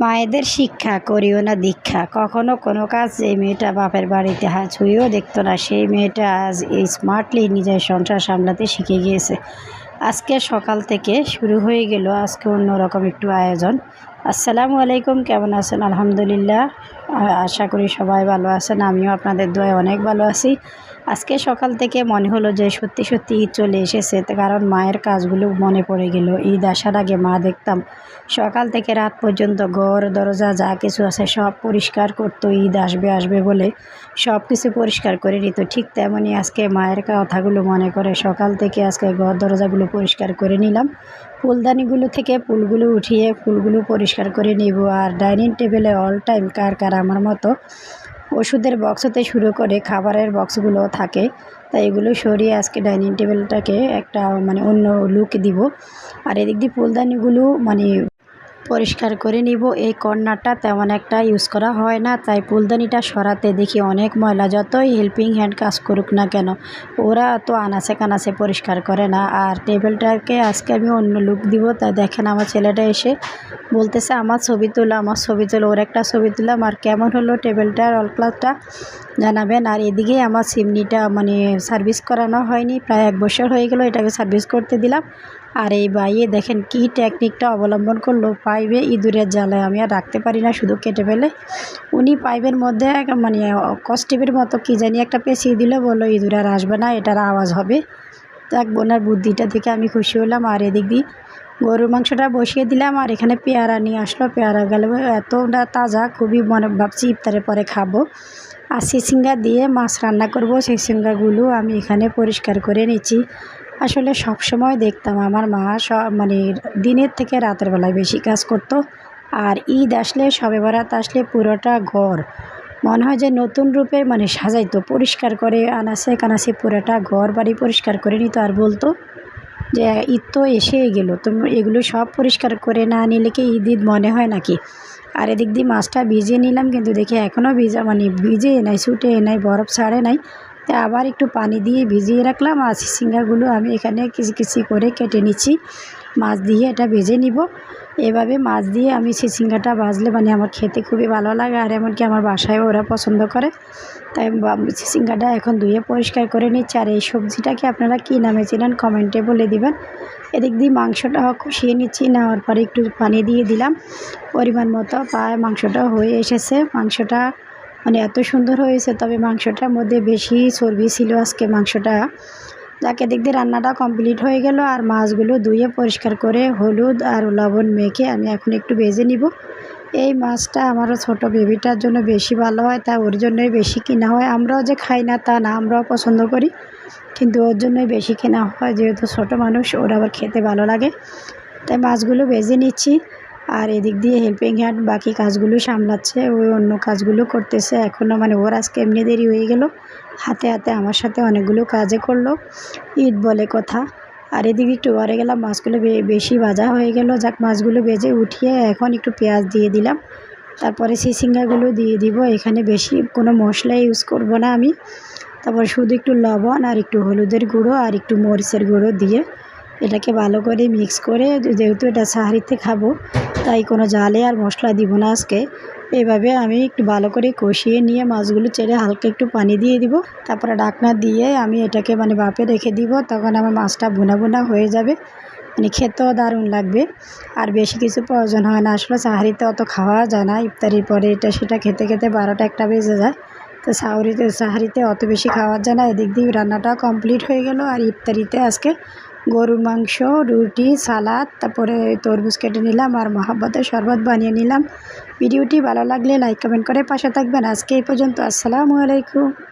মায়েদের শিক্ষা করিও না দীক্ষা। কখনো কোনো কাজ যে মেয়েটা বাপের বাড়িতে হাত ছুঁয়েও দেখতো না। সেই মেয়েটা আজ এই স্মার্টলি নিজের সংসার সামলাতে শিখে গিয়েছে। আজকে সকাল থেকে শুরু হয়ে গেল আজকে অন্যরকম একটু আয়োজন। আসসালামু আলাইকুম, কেমন আছেন? আলহামদুলিল্লাহ। আশা করি সবাই ভালো আছেন। আমিও আপনাদের দোয়ায় অনেক ভালো আছি। আজকে সকাল থেকে মনে হলো যে সত্যি সত্যি ঈদ চলে এসেছে কারণ মায়ের কাজগুলো মনে পড়ে গেল। ঈদ আসার আগে মা দেখতাম সকাল থেকে রাত পর্যন্ত ঘর, দরজা, যা কিছু আছে সব পরিষ্কার করতো, ঈদ আসবে আসবে বলে সব কিছু পরিষ্কার করে নিত। ঠিক তেমনই আজকে মায়ের কথাগুলো মনে করে সকাল থেকে আজকে ঘর, দরজাগুলো পরিষ্কার করে নিলাম। ফুলদানিগুলো থেকে ফুলগুলো উঠিয়ে ফুলগুলো পরিষ্কার করে নিব। আর ডাইনিং টেবিলে অল টাইম কার কার আমার মতো ওষুধের বক্স হতে শুরু করে খাবারের বক্সগুলো থাকে। তাই এগুলো সরিয়ে আজকে ডাইনিং টেবিলটাকে একটা মানে অন্য লুক দিব। আর এদিক দিয়ে ফুলদানিগুলো মানে পরিষ্কার করে নিব। এই কর্নারটা তেমন একটা ইউজ করা হয় না। তাই ফুলদানিটা সরাতে দেখি অনেক ময়লা, যতই হেল্পিং হ্যান্ড কাজ করুক না কেন, ওরা তো আনাচে কানাচে পরিষ্কার করে না। আর টেবিলটাকে আজকে আমি অন্য লুক দিব। তাই দেখেন আমার ছেলেটা এসে বলতেছে, আমার ছবি তোলা, আমার ছবি তোলো, ওর একটা ছবি তুলাম। আর কেমন হলো টেবিলটার অল ক্লাসটা জানাবেন। আর এদিকে আমার সিমনিটা মানে সার্ভিস করানো হয়নি। প্রায় এক বছর হয়ে গেল এটাকে সার্ভিস করতে দিলাম। আর এই বাইয়ে দেখেন কি টেকনিকটা অবলম্বন করল। পাইপে ইঁদুরের জ্বালায় আমি আর রাখতে পারি না, শুধু কেটে ফেলে। উনি পাইপের মধ্যে মানে কস্টিপের মতো কি জানি একটা পেঁচিয়ে দিলে, বলল, ইঁদুর আর আসবে না, এটার আওয়াজ হবে। দেখ বোনার বুদ্ধিটা দেখে আমি খুশি হলাম। আর এদিক দিয়ে গরুর মাংসটা বসিয়ে দিলাম, আর এখানে পেয়ারা নিয়ে আসলো। পেয়ারা গেল, এতটা তাজা, খুবই মনে ভাবছি ইফতারের পরে খাব। আর সিসিঙ্গা দিয়ে মাছ রান্না করব। সেই সিঙ্গাগুলো আমি এখানে পরিষ্কার করে নিচ্ছি। আসলে সব সময় দেখতাম আমার মা মানে দিনের থেকে রাতের বেলায় বেশি কাজ করতো। আর ঈদ আসলে, সবে বরাত আসলে পুরোটা ঘর। মনে হয় যে নতুন রূপে মানে সাজাইতো, পরিষ্কার করে আনাসে কানাসে পুরোটা ঘর বাড়ি পরিষ্কার করে নিত আর বলতো যে, ঈদ তো এসেই গেলো তো এগুলো সব পরিষ্কার করে না নিলে কি ঈদ ঈদ মনে হয় নাকি? আর এদিক দিয়ে মাছটা ভিজিয়ে নিলাম, কিন্তু দেখি এখনও ভিজা মানে ভিজে নাই, ছুটে নাই, বরফ ছাড়ে নাই। তাই আবার একটু পানি দিয়ে ভিজিয়ে রাখলাম আর সিঙ্গাগুলো আমি এখানে কিচি কিচি করে কেটে নিচ্ছি। মাছ দিয়ে এটা ভেজে নিব। এভাবে মাছ দিয়ে আমি সিঙ্গাটা ভাজলে মানে আমার খেতে খুবই ভালো লাগে আর এমনকি আমার বাসায় ওরা পছন্দ করে। তাই সিঙ্গাটা এখন ধুয়ে পরিষ্কার করে নিচ্ছি আর এই সবজিটাকে আপনারা কী নামে চেনেন কমেন্টে বলে দিবেন। এদিক দিয়ে মাংসটা কষিয়ে নিচ্ছি, নেওয়ার পরে একটু পানি দিয়ে দিলাম। পরিমাণ মতো প্রায় মাংসটা হয়ে এসেছে। মাংসটা মানে এত সুন্দর হয়েছে, তবে মাংসটার মধ্যে বেশি চর্বি ছিল আজকে মাংসটা। যাকে দিক দিয়ে রান্নাটা কমপ্লিট হয়ে গেল আর মাছগুলো ধুয়ে পরিষ্কার করে হলুদ আর লবণ মেখে আমি এখন একটু ভেজে নিব। এই মাছটা আমারও ছোট বেবিটার জন্য বেশি ভালো হয়, তা ওর জন্যই বেশি কেনা হয়। আমরাও যে খাই না তা না, আমরাও পছন্দ করি, কিন্তু ওর জন্যই বেশি কেনা হয়। যেহেতু ছোট মানুষ, ওর আবার খেতে ভালো লাগে। তাই মাছগুলো ভেজে নিচ্ছি। আর এদিক দিয়ে হেল্পিং হ্যান্ড বাকি কাজগুলো সামলাচ্ছে ওই অন্য কাজগুলো করতেছে। এখনও মানে ওর আজকে এমনি দেরি হয়ে গেল। হাতে হাতে আমার সাথে অনেকগুলো কাজে করল। ঈদ বলে কথা। আর এদিকে একটু ঘরে গেলাম, মাছগুলো বেশি ভাজা হয়ে গেল। যাক, মাছগুলো বেজে উঠিয়ে এখন একটু পেঁয়াজ দিয়ে দিলাম। তারপরে সিসিঙ্গাগুলো দিয়ে দিব। এখানে বেশি কোনো মশলা ইউজ করব না আমি। তারপর শুধু একটু লবণ আর একটু হলুদের গুঁড়ো আর একটু মরিচের গুঁড়ো দিয়ে এটাকে ভালো করে মিক্স করে যেহেতু এটা সাহারিতে খাব, তাই কোনো জালে আর মশলা দিব না আজকে। এভাবে আমি একটু ভালো করে কষিয়ে নিয়ে মাছগুলো ছেড়ে হালকা একটু পানি দিয়ে দিব। তারপরে ডাকনা দিয়ে আমি এটাকে মানে বাপে রেখে দিব, তখন আমার মাছটা বোনা বোনা হয়ে যাবে। মানে খেতেও দারুণ লাগবে। আর বেশি কিছু প্রয়োজন হয় না। আসলে সাহারিতে অত খাওয়া যায় না। ইফতারির পরে এটা সেটা খেতে খেতে বারোটা একটা বেজে যায়। তো সাহরিতে সাহারিতে অত বেশি খাওয়া যায় না। এদিক দিয়ে রান্নাটা কমপ্লিট হয়ে গেল। আর ইফতারিতে আজকে গরুর মাংস, রুটি, সালাদ, তারপরে তরমুজ কেটে নিলাম আর মহাব্বতের শরবত বানিয়ে নিলাম। ভিডিওটি ভালো লাগলে লাইক, কমেন্ট করে পাশে থাকবেন। আজকে এই পর্যন্ত। আসসালামু আলাইকুম।